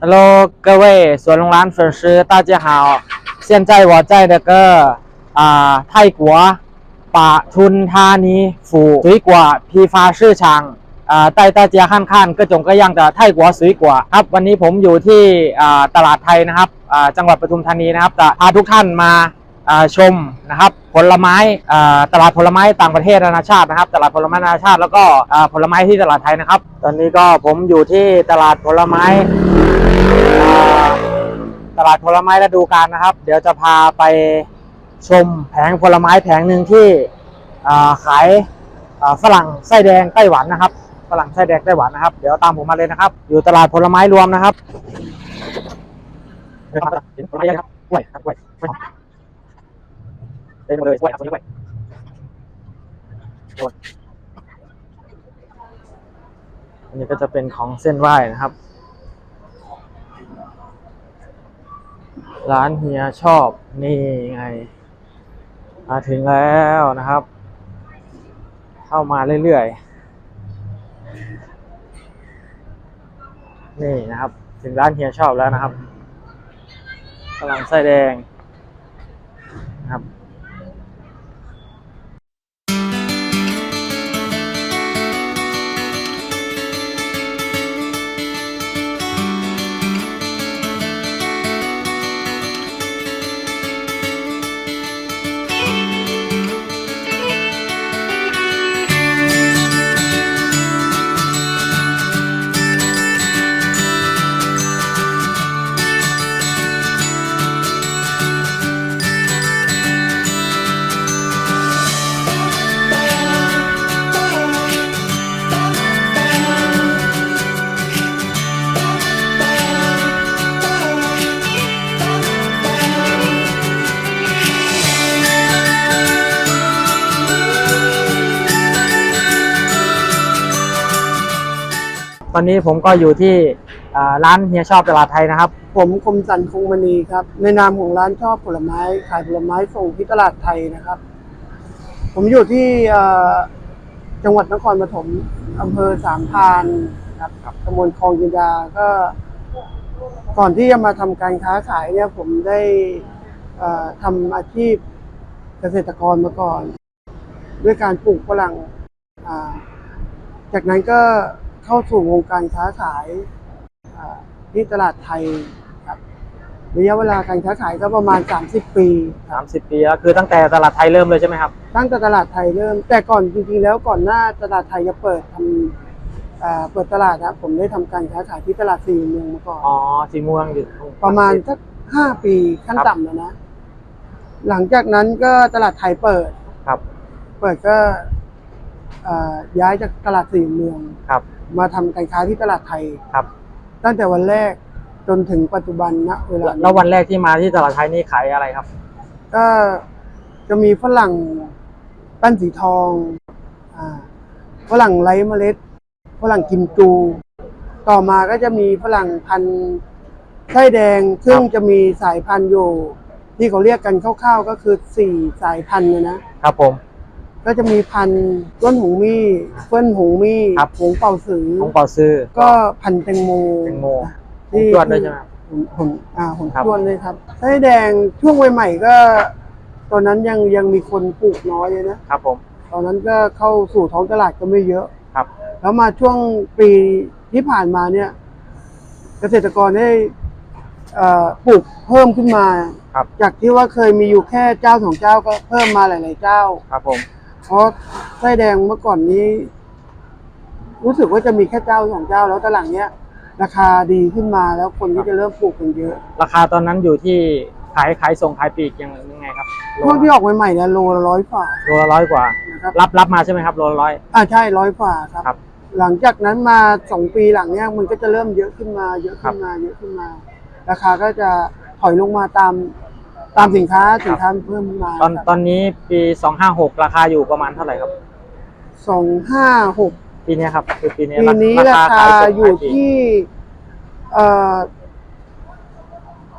Hello，各位索隆兰粉丝，大家好！现在我在那个啊、泰国把ทุนธานี府水果批发市场อ่า带大家看看各种各样的泰国水果ครับ วันนี้ผมอยู่ที่อ่าตลาดไทยนะครับอ่าจังหวัดปทุมธานีนะครับจะพาทุกท่านมาอ่า ชมนะครับผลไม้ตลาดผลไม้ต่างประเทศนานาชาตินะครับ ตลาดผลไม้นานาชาติ แล้วก็ผลไม้ที่ตลาดไทยนะครับ ตอนนี้ก็ผมอยู่ที่ตลาดผลไม้ตลาดผลไม้ฤดูกาลนะครับ เดี๋ยวจะพาไปชมแผงผลไม้แผงหนึ่งที่ขายฝรั่งไส้แดงไต้หวันนะครับฝรั่งไส้แดงไต้หวันนะครับ เดี๋ยวตามผมมาเลยนะครับ อยู่ตลาดผลไม้รวมนะครับ เล่นมาเลยช่วยครับช่วยอันนี้ก็จะเป็นของเส้นไหว้นะครับ ร้านเฮียชอบนี่ไง มาถึงแล้วนะครับ เข้ามาเรื่อยๆ นี่นะครับ ถึงร้านเฮียชอบแล้วนะครับกำลังไส้แดงนะครับ ตอนนี้ผมก็อยู่ที่ร้านเฮียชอบตลาดไทยนะครับ ผมคมสันคงมณีครับ ในนามของร้านชอบผลไม้ขายผลไม้ส่งที่ตลาดไทยนะครับ ผมอยู่ที่จังหวัดนครปฐมอำเภอสามพานครับตำบลคลองจินดาก็ ก่อนที่จะมาทำการค้าขายเนี่ย ผมได้เอ่อทำอาชีพเกษตรกรมาก่อน ด้วยการปลูกฝรั่งจากนั้นก็ เข้าสู่วงการค้าขายอ่าที่ตลาดไทยครับระยะเวลาการค้าขายก็ประมาณ 30 ปีครับ30 ปีแล้วคือตั้งแต่ตลาดไทยเริ่มเลยใช่ไหมครับ ตั้งแต่ตลาดไทยเริ่ม แต่ก่อนจริงๆแล้วก่อนหน้าตลาดไทยจะเปิดทำอ่าเปิดตลาดนะผมได้ทำการค้าขายที่ตลาดสี่เมืองมาก่อน อ๋อสีม่วงอยู่ประมาณสักห้าปีขั้นครับต่ำแล้วนะ หลังจากนั้นก็ตลาดไทยเปิดครับ เปิดก็อ่า ย้ายจากตลาดสี่เมืองครับ มาทำการค้าที่ตลาดไทย ครับ ตั้งแต่วันแรกจนถึงปัจจุบันณเวลานี้แล้ววันแรกที่มาที่ตลาดไทยนี่ขายอะไรครับ ก็จะมีฝรั่งแป้นสีทองอ่าฝรั่งไร้เมล็ดฝรั่งกิมจู ต่อมาก็จะมีฝรั่งพันธุ์ไส้แดง ซึ่งครับจะมีสายพันธุ์อยู่ที่เขาเรียกกันคร่าวๆก็คือสี่สายพันธุ์นะนะ ครับผม ก็จะมีพันธุ์ต้นหงมี่เฟิ่นหงมี่ครับ หงเป่าสือของเป่าซื้อก็พันธุ์แตงโมแตงโมที่ของจวนด้วยใช่ไหมครับหงหงอ่าหงครับจวนเลยครับไส้แดงช่วงใหม่ๆก็ ตอนนั้นยังยังมีคนปลูกน้อยเลยนะ ครับผม ตอนนั้นก็เข้าสู่ท้องตลาดก็ไม่เยอะครับ แล้วมาช่วงปีที่ผ่านมาเนี่ย เกษตรกรได้เอ่อปลูกเพิ่มขึ้นมา ครับ จากที่ว่าเคยมีอยู่แค่เจ้าสองเจ้าก็เพิ่มมาหลาย ๆ เจ้า ครับผม เพราะไส้แดงเมื่อก่อนนี้ รู้สึกว่าจะมีแค่เจ้าสองเจ้าแล้วตอนหลังเนี้ย ราคาดีขึ้นมาแล้วคนก็จะเริ่มปลูกกันเยอะ ราคาตอนนั้นอยู่ที่ขายขายส่งขายปลีกยังยังไงครับโลช่วงที่ออกใหม่ๆเนี่ยโลละร้อยฝ่าโลละร้อยกว่า นะครับรับรับมาใช่ไหมครับโลละร้อย อ่าใช่ร้อยฝ่าครับ ครับหลังจากนั้นมาสองปีหลังเนี้ยมันก็จะเริ่มเยอะขึ้นมา เยอะครัขึ้บนมาเยอะขึ้นมา ราคาก็จะถอยลงมาตาม ตามสินค้าสินค้าเพิ่มขึ้นมาตอนตอนนี้ปี256ราคาอยู่ประมาณเท่าไหร่ครับสองห้าหกปีนี้ครับคือปีนี้ปีนี้ราคาขส่งอยู่ขปลีกที่เอ่อ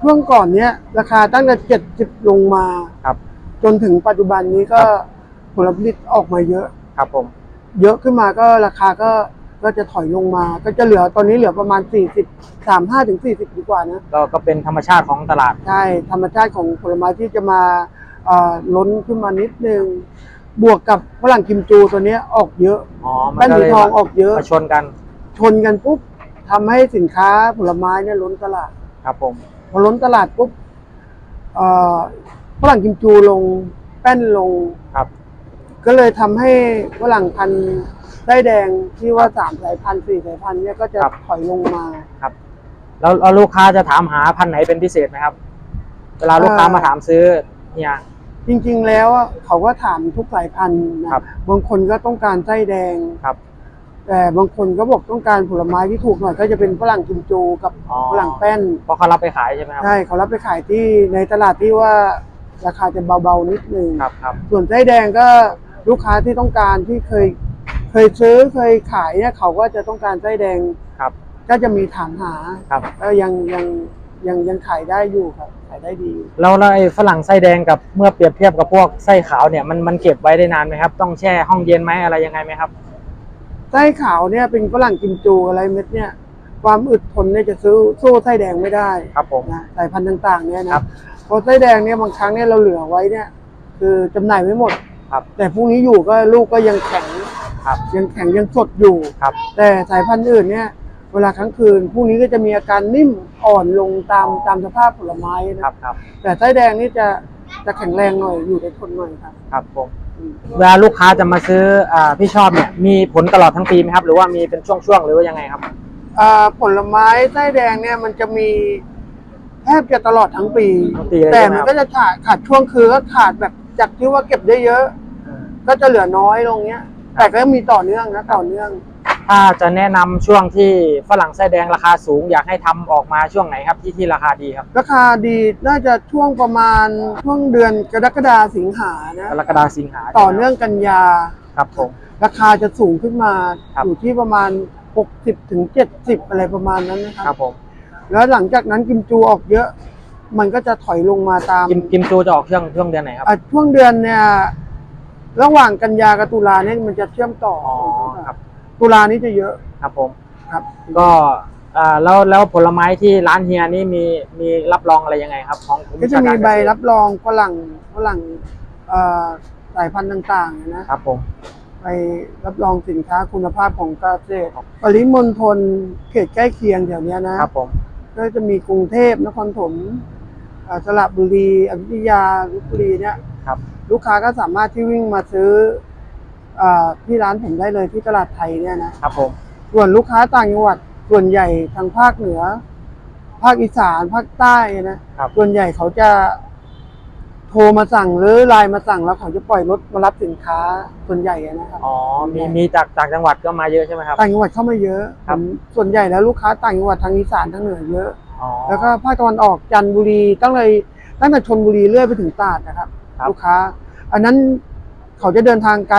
ช่วงก่อนเนี้ย ราคาตั้งแต่เจ็ดสิบลงมาครับ จนถึงปัจจุบันนี้ก็ผลผลิตออกมาเยอะครับผม เยอะขึ้นมาก็ราคาก็ ก็จะถอยลงมา ก็จะเหลือตอนนี้เหลือประมาณ 40 35ถึง40 ดีกว่านะ ก็ก็เป็นธรรมชาติของตลาด ใช่ ธรรมชาติของผลไม้ที่จะมาเอ่อล้นขึ้นมานิดนึง บวกกับฝรั่งกิมจูตัวเนี้ยออกเยอะอ๋อมัแป้นก็สีเลยทองออกเยอะ มาชนกันชนกันปุ๊บทำให้สินค้าผลไม้เนี่ยล้นตลาด ครับผม พอล้นตลาดปุ๊บเอ่อฝรั่งกิมจูลง แป้นลง ครับ ก็เลยทำให้ฝรั่งพันธุ์ ได้แดงที่ว่าสามสายพันธุ์สี่สายพันธุ์เนี่ยก็จะครับ ถอยลงมาครับแล้วแล้วลูกค้าจะถามหาพันธุ์ไหนเป็นพิเศษไหมครับ เวลาลูกค้าเอ่อมาถามซื้อเนี่ย จริงๆแล้วอะเขาก็ถามทุกสายพันธุ์นะครับบางคนก็ต้องการไส้แดงครับ แต่บางคนก็บอกต้องการผลไม้ที่ถูกหน่อยก็จะเป็นฝรั่งกิมจูกับอ๋อฝรั่งแป้น เพราะเขารับไปขายใช่ไหมครับ ใช่เขารับไปขายที่ในตลาดที่ว่าราคาจะเบาๆนิดนึง ครับครับส่วนไส้แดงก็ลูกค้าที่ต้องการที่เคย เคยซื้อเคยขายเนี่ยเขาก็จะต้องการไส้แดงครับ ก็จะมีถามหาครับ ก็ยังยังยังยังขายได้อยู่ครับ ขายได้ดีแล้วแล้วไอ้ฝรั่งไส้แดงกับเมื่อเปรียบเทียบกับพวกไส้ขาวเนี่ยมันมันเก็บไว้ได้นานไหมครับ ต้องแช่ห้องเย็นไหมอะไรยังไงไหมครับ ไส้ขาวเนี่ยเป็นฝรั่งกิมจูอะไรเม็ดเนี่ย ความอึดทนเนี่ยจะซื้อสู้ไส้แดงไม่ได้ครับผมนะสายพันธุ์ต่างๆเนี่ยนะครับเพราะไส้แดงเนี่ยบางครั้งเนี่ยเราเหลือไว้เนี่ย คือจำหน่ายไม่หมดครับ แต่พรุ่งนี้อยู่ก็ลูกก็ยังแข็ง ครับ ยังแข็งยังสดอยู่ ครับแต่สายพันธุ์อื่นเนี่ยเวลาค้างคืนพรุ่งนี้ก็จะมีอาการนิ่มอ่อนลงตามตามสภาพผลไม้นะครับ ครับแต่ไส้แดงนี่จะจะแข็งแรงหน่อยอยู่ได้ทนหน่อยครับ ครับผมอืมเวลาลูกค้าจะมาซื้ออ่าพี่ชอบเนี่ยมีผลตลอดทั้งปีไหมครับ หรือว่ามีเป็นช่วงๆหรือว่ายังไงครับ อ่าผลไม้ไส้แดงเนี่ยมันจะมีแทบจะตลอดทั้งปี ทั้งปีเลยแต่ใช่ไหมมันครับก็จะขาดขาดช่วงคือก็ขาดแบบจากที่ว่าเก็บได้เยอะ ก็จะเหลือน้อยลงเนี้ย แต่ก็มีต่อเนื่องนะต่อเนื่อง ถ้าจะแนะนำช่วงที่ฝรั่งไส้แดงราคาสูง อยากให้ทำออกมาช่วงไหนครับที่ที่ราคาดีครับราคาดีน่าจะช่วงประมาณช่วงเดือนกรกฎาสิงหานะ กรกฎาสิงหาต่อเนื่องกันยา ครับผม ราคาจะสูงขึ้นมาครับ อยู่ที่ประมาณ 60ถึง70 อะไรประมาณนั้นนะคครัรับบผม แล้วหลังจากนั้นกิมจูออกเยอะ มันก็จะถอยลงมาตามกิมกิมจูจะออกช่วงช่วงเดือนไหนครับ อะช่วงเดือนเนี่ย ระหว่างกันยากับตุลาเนี่ยมันจะเชื่อมต่อออ๋อครับ ตุลานี่จะเยอะครับผม ครับ ก็อ่าแล้วแล้วผลไม้ที่ร้านเฮียนี่มีมีรับรองอะไรยังไงครับ ของกรก็จะวิชามีการใบเกษตรับรองฝรั่งฝรั่งเอ่อสายพันธุ์ต่างๆนะครับผม ไปรับรองสินค้าคุณภาพของเกษตรปริมณฑลเขตใกล้เคียงแถวเนี้ยนะ ครับผม ก็จะมีกรุงเทพนครปฐมอ่าสระบุรีอยุธยาลพบุรีเนี่ยครับ ลูกค้าก็สามารถที่วิ่งมาซื้ออาที่ร้านผมได้เลยที่ตลาดไทยเนี่ยนะครับผมส่วนลูกค้าต่างจังหวัดส่วนใหญ่ทางภาคเหนือ ภาคอีสานภาคใต้นะครับส่วนใหญ่เขาจะโทรมาสั่งหรือไลน์มาสั่งแล้วเขาจะปล่อยรถมารับสินค้าส่วนใหญ่อะนะครับอ๋อมีมีจากจากจังหวัดก็มาเยอะใช่ไหมครับต่างจังหวัดเข้ามาเยอะครับผมส่วนใหญ่แล้วลูกค้าต่างจังหวัดทางอีสานทางเหนือเยอะอ๋อแล้วก็ภาคตะวันออกจันทบุรีตั้งเลยตั้งแต่ชนบุรีเรื่อยไปถึงตราดนะครับครับลูกค้า อันนั้นเขาจะเดินทางไกล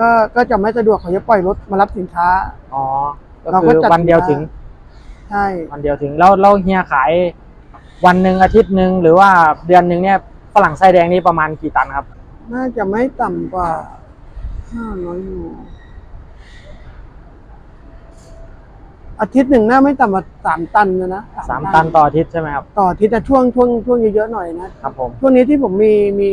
ก็ก็จะไม่สะดวกเขาจะปล่อยรถมารับสินค้า อ๋อ ก็เราคืก็อจัด วันเดียวสินค้าถึง ใช่วันเดียวถึงแล้วแล้วเฮียขายวันหนึ่งอาทิตย์หนึ่งหรือว่าเดือนหนึ่งเนี่ยฝรั่งไส้แดงนี่ประมาณกี่ตันครับ น่าจะไม่ต่ำกว่าห้าร้อยโลอาทิตย์หนึ่งน่าไม่ต่ำกว่าสามตันนะนะสามตันต่ออาทิตย์ใช่ไหมครับ ต่ออาทิตย์แต่ช่วงช่วงช่วงเยอะๆหน่อยนะ ครับผม ช่วงนี้ที่ผมมีมี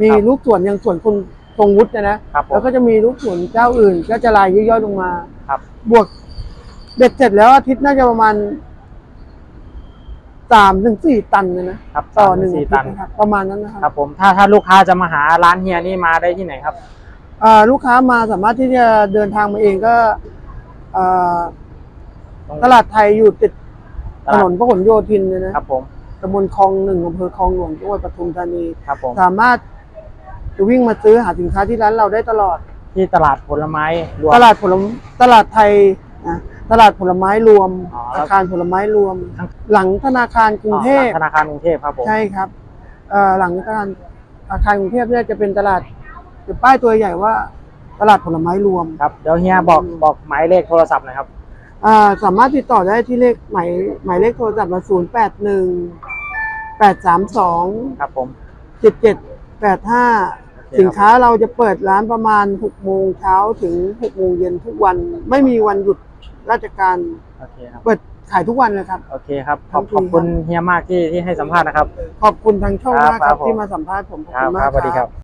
มีครับลูกสวนอย่างสวนคุณทรงวุฒิเนยนะครับผมแล้วก็จะมีลูกสวนเจ้าอื่น ก็จะรายย่อยๆลงมาครับ บวกเบ็ดเสร็จแล้วอาทิตย์น่าจะประมาณสามถึงสี่ตันเลยนะครับต่อหนึ่งสี่อาทิตัตนย์นะครับประมาณนั้นนะคครัรับบผมถ้าถ้าลูกค้าจะมาหาร้านเฮียนี่มาได้ที่ไหนครับ อ่าลูกค้ามาสามารถที่จะเดินทางมาเองก็อ่าตรงตลาดไทยอยู่ติดตถลาด นนพหลโยธินเลยนะครับผมตำบลคลองหนึ่งอำเภอคลองหลวงจังหวัดปทุมธานี ครับผม สามารถ จะวิ่งมาซื้อหาสินค้าที่ร้านเราได้ตลอด ที่ตลาดผลไม้รวม ตลาดผลไมตลาดไทยนะตลาดผลไม้รวมอ๋อแล้วอาคารผลไม้รวมทั้งหลังธนาคารกรุงเทพอ๋อธนาคารกรุงเทพครับผม ใช่ครับเอ่อหลังธนาคารอาคารกรุงเทพเนี่ยจะเป็นตลาดจะป้ายตัวใหญ่ว่าตลาดผลไม้รวม ครับเดี๋ยวเฮียบอกบอกหมายเลขโทรศัพท์หน่อยครับ อ่าสามารถติดต่อได้ที่เลขหมายหมายเลขโทรศัพท์ศูนย์แปดหนึ่งแปดสามสองครับผม เจ็ดเจ็ด แปดห้าโอเคเคสินครับค้าเราจะเปิดร้านประมาณ 6 โมงเช้าถึง 6 โมงเย็นทุกวัน ไม่มีวันหยุดราชการ โอเคครับ เปิดขายทุกวันเลยครับ โอเคครับ ขอบครับขอบคุณเฮียมากที่ที่ให้สัมภาษณ์นะครับ ขอบคุณทางช่องครับมากคครัรับบผม ที่มาสัมภาษณ์ผม ขอบครัคุบณคมารักบสวัสดีครับ